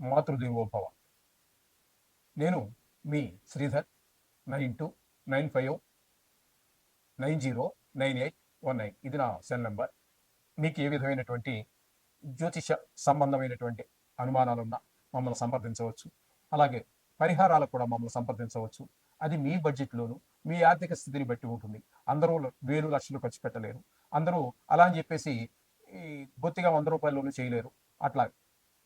మాతృదేవోభవ. నేను మీ Sridhar nine two nine five nine zero nine eight one nine. ఇది నా cell number. మీకు ఏ విధమైనటువంటి జ్యోతిష సంబంధమైనటువంటి అనుమానాలున్నా మమ్మల్ని సంప్రదించవచ్చు. అలాగే పరిహారాలు కూడా మమ్మల్ని సంప్రదించవచ్చు. అది మీ బడ్జెట్లోను మీ ఆర్థిక స్థితిని బట్టి ఉంటుంది. అందరూ వేలు లక్షలు ఖర్చు పెట్టలేరు. అందరూ అలా అని చెప్పేసి ఈ బొత్తిగా వంద రూపాయల్లోనూ చేయలేరు. అట్లా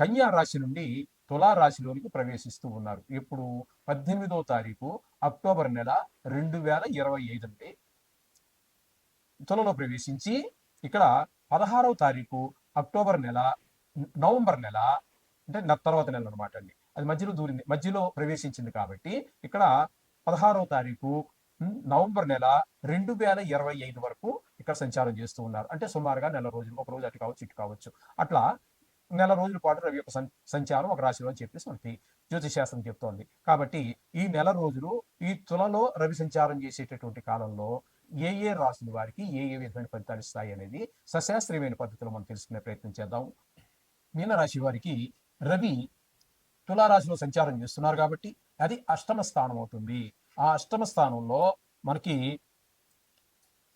కన్యా రాశి నుండి తులా రాశిలోనికి ప్రవేశిస్తూ ఉన్నారు. ఇప్పుడు పద్దెనిమిదో తారీఖు అక్టోబర్ నెల రెండు వేల ఇరవై ఐదు అండి తులలో ప్రవేశించి ఇక్కడ పదహారవ తారీఖు అక్టోబర్ నెల నవంబర్ నెల అంటే తర్వాత నెల అనమాట అండి. అది మధ్యలో దూరింది మధ్యలో ప్రవేశించింది కాబట్టి ఇక్కడ పదహారవ తారీఖు నవంబర్ నెల రెండు వేల ఇరవై ఐదు వరకు ఇక్కడ సంచారం చేస్తూ ఉన్నారు. అంటే సుమారుగా నెల రోజులు ఒక రోజు అటు కావచ్చు ఇటు కావచ్చు. అట్లా నెల రోజుల పాటు రవి యొక్క సంచారం ఒక రాశిలో అని చెప్పేసి మనకి జ్యోతిష్ శాస్త్రం చెప్తోంది. కాబట్టి ఈ నెల రోజులు ఈ తులలో రవి సంచారం చేసేటటువంటి కాలంలో ఏ ఏ రాశుల వారికి ఏ ఏ విధమైన ఫలితాలు ఇస్తాయి అనేది సశాస్త్రీయమైన పద్ధతిలో మనం తెలుసుకునే ప్రయత్నం చేద్దాం. మీనరాశి వారికి రవి తులారాశిలో సంచారం చేస్తున్నారు కాబట్టి అది అష్టమ స్థానం అవుతుంది. ఆ అష్టమ స్థానంలో మనకి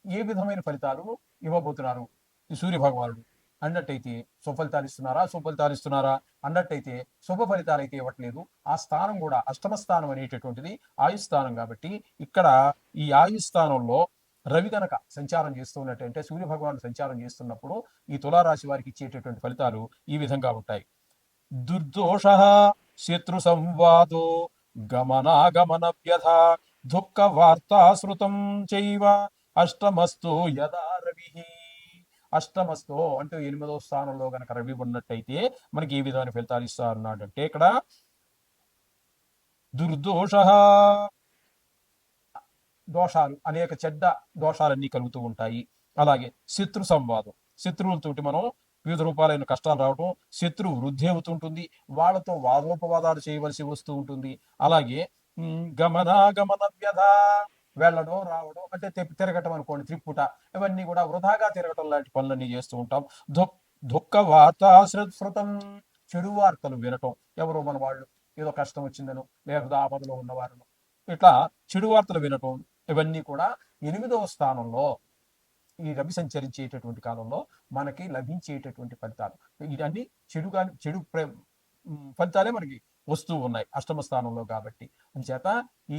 ఏ విధమైన ఫలితాలు ఇవ్వబోతున్నారు? ఈ సూర్య భగవానుడు అన్నట్టయితే సుఫలితాలు ఇస్తున్నారా సుఫలితాలు ఇస్తున్నారా అన్నట్టయితే శుభ ఫలితాలు అయితే ఇవ్వట్లేదు. ఆ స్థానం కూడా అష్టమ స్థానం అనేటటువంటిది ఆయుస్థానం కాబట్టి ఇక్కడ ఈ ఆయుస్థానంలో రవి కనుక సంచారం చేస్తూ ఉన్నట్టంటే సూర్య భగవానుడు సంచారం చేస్తున్నప్పుడు ఈ తులారాశి వారికి ఇచ్చేటటువంటి ఫలితాలు ఈ విధంగా ఉంటాయి. దుర్దోష శత్రు సంవాదో గమనాగమన వ్యధ దుఃఖ వార్తాశ్రుతం చైవ అష్టమస్తు యదా అష్టమస్తో అంటే ఎనిమిదో స్థానంలో గనక రవి ఉన్నట్టయితే మనకి ఏ విధమైన ఫలితాలు ఇస్తారు అన్నాడంటే ఇక్కడ దుర్దోష దోషాలు అనేక చెడ్డ దోషాలన్నీ కలుగుతూ ఉంటాయి. అలాగే శత్రు సంవాదం. శత్రువులతోటి మనం వివిధ రూపాలైన కష్టాలు రావటం శత్రువు వృద్ధి అవుతుంటుంది వాళ్ళతో వాదోపవాదాలు చేయవలసి వస్తూ ఉంటుంది. అలాగే గమనాగమన వ్యధ వెళ్ళడం రావడం అంటే తిరగటం అనుకోండి త్రిప్పుట ఇవన్నీ కూడా వృధాగా తిరగటం లాంటి పనులన్నీ చేస్తూ ఉంటాం. దుః దుఃఖ వార్తాశ్రుతం చెడు వార్తలు వినటం. ఎవరో మన వాళ్ళు ఏదో కష్టం వచ్చిందను లేకపోతే ఆపదలో ఉన్నవారును ఇట్లా చెడు వార్తలు వినటం ఇవన్నీ కూడా ఎనిమిదవ స్థానంలో ఈ రవి సంచరించేటటువంటి కాలంలో మనకి లభించేటటువంటి ఫలితాలు. ఇవన్నీ చెడు కాని చెడు ఫలితాలే మనకి వస్తూ ఉన్నాయి అష్టమ స్థానంలో కాబట్టి. అంచేత ఈ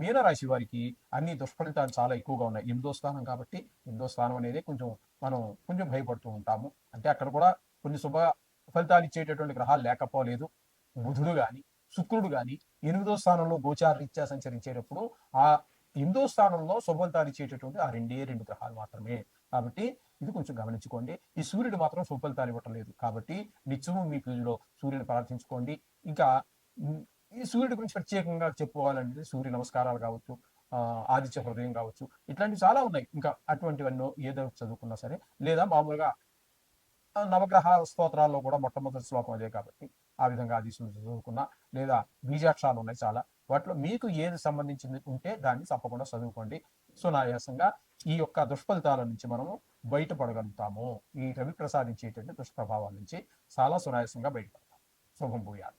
మీనరాశి వారికి అన్ని దుష్ఫలితాలు చాలా ఎక్కువగా ఉన్నాయి. ఎనిమిదో స్థానం కాబట్టి ఎనిమిదో స్థానం అనేది కొంచెం మనం కొంచెం భయపడుతూ ఉంటాము. అంటే అక్కడ కూడా కొన్ని శుభ ఫలితాలు ఇచ్చేటటువంటి గ్రహాలు లేకపోలేదు. బుధుడు కానీ శుక్రుడు కానీ ఎనిమిదో స్థానంలో గోచార రీత్యా సంచరించేటప్పుడు ఆ ఎనిమిదో స్థానంలో శుభఫలితాలు ఇచ్చేటటువంటి ఆ రెండే రెండు గ్రహాలు మాత్రమే. కాబట్టి ఇది కొంచెం గమనించుకోండి. ఈ సూర్యుడు మాత్రం శుభఫలితాలు ఇవ్వటం లేదు. కాబట్టి నిత్యము మీ పూజలో సూర్యుని ప్రార్థించుకోండి. ఇంకా ఈ సూర్యుడి గురించి ప్రత్యేకంగా చెప్పుకోవాలంటే సూర్య నమస్కారాలు కావచ్చు ఆదిత్య హృదయం కావచ్చు ఇట్లాంటివి చాలా ఉన్నాయి. ఇంకా అటువంటివన్నో ఏదో చదువుకున్నా సరే లేదా మామూలుగా నవగ్రహ స్తోత్రాల్లో కూడా మొట్టమొదటి శ్లోకం అదే కాబట్టి ఆ విధంగా అది సూర్యుడు చదువుకున్నా లేదా బీజాక్షరాలు ఉన్నాయి చాలా. వాటిలో మీకు ఏది సంబంధించింది ఉంటే దాన్ని తప్పకుండా చదువుకోండి. సునాయాసంగా ఈ యొక్క దుష్ఫలితాల నుంచి మనము బయటపడగలుగుతాము. ఈ రవి ప్రసాదించేటువంటి దుష్ప్రభావాల నుంచి చాలా సునాయాసంగా బయటపడతాం. శుభం భూయాలు